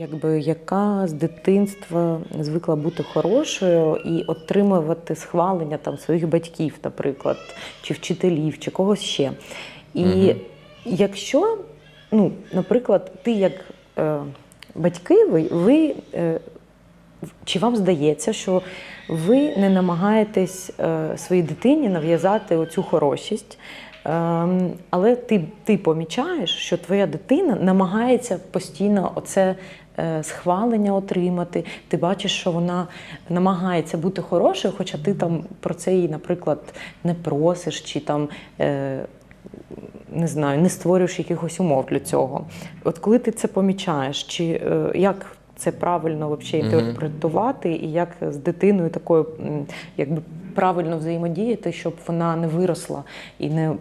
якби яка з дитинства звикла бути хорошою і отримувати схвалення там своїх батьків, наприклад, чи вчителів, чи когось ще. І Мгм. якщо, ну, наприклад, ти як е, батьки, ви, ви е, чи вам здається, що ви не намагаєтесь е, своїй дитині нав'язати оцю хорошість? Ем, але ти, ти помічаєш, що твоя дитина намагається постійно оце е, схвалення отримати. Ти бачиш, що вона намагається бути хорошою, хоча ти там про це її, наприклад, не просиш, чи там. Е, не знаю, не створюєш якихось умов для цього. От коли ти це помічаєш, чи е, як це правильно Мгм. інтерпретувати, і як з дитиною такою якби правильно взаємодіяти, щоб вона не виросла і не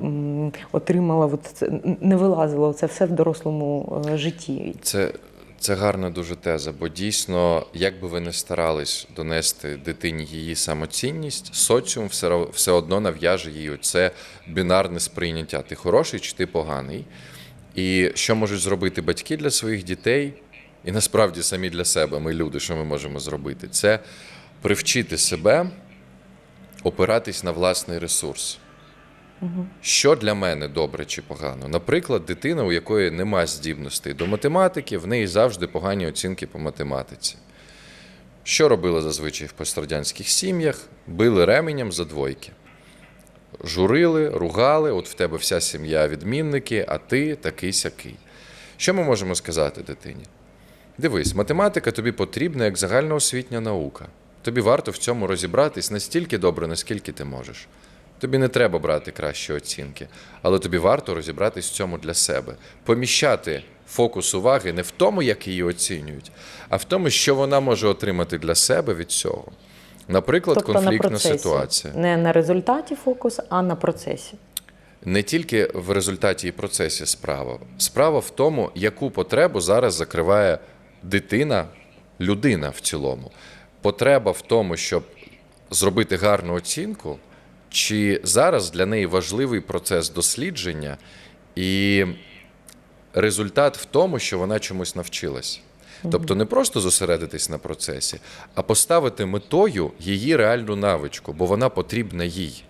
отримала от це, не вилазило це все в дорослому е, житті. Це, це гарна дуже теза, бо дійсно, як би ви не старались донести дитині її самоцінність, соціум все, все одно нав'яже їй це бінарне сприйняття. Ти хороший чи ти поганий. І що можуть зробити батьки для своїх дітей, і насправді самі для себе, ми люди, що ми можемо зробити? Це привчити себе опиратись на власний ресурс. Що для мене добре чи погано? Наприклад, дитина, у якої нема здібностей до математики, в неї завжди погані оцінки по математиці. Що робили зазвичай в пострадянських сім'ях? Били ременем за двойки. Журили, ругали, от в тебе вся сім'я відмінники, а ти такий сякий. Що ми можемо сказати дитині? Дивись, математика тобі потрібна як загальноосвітня наука. Тобі варто в цьому розібратись настільки добре, наскільки ти можеш. Тобі не треба брати кращі оцінки, але тобі варто розібратись в цьому для себе, поміщати фокус уваги не в тому, як її оцінюють, а в тому, що вона може отримати для себе від цього. Наприклад, тобто конфліктна процесі. ситуація. Не на результаті фокус, а на процесі. Не тільки в результаті і процесі справа. Справа в тому, яку потребу зараз закриває дитина, людина в цілому. Потреба в тому, щоб зробити гарну оцінку, чи зараз для неї важливий процес дослідження, і результат в тому, що вона чомусь навчилась. Тобто не просто зосередитись на процесі, а поставити метою її реальну навичку, бо вона потрібна їй.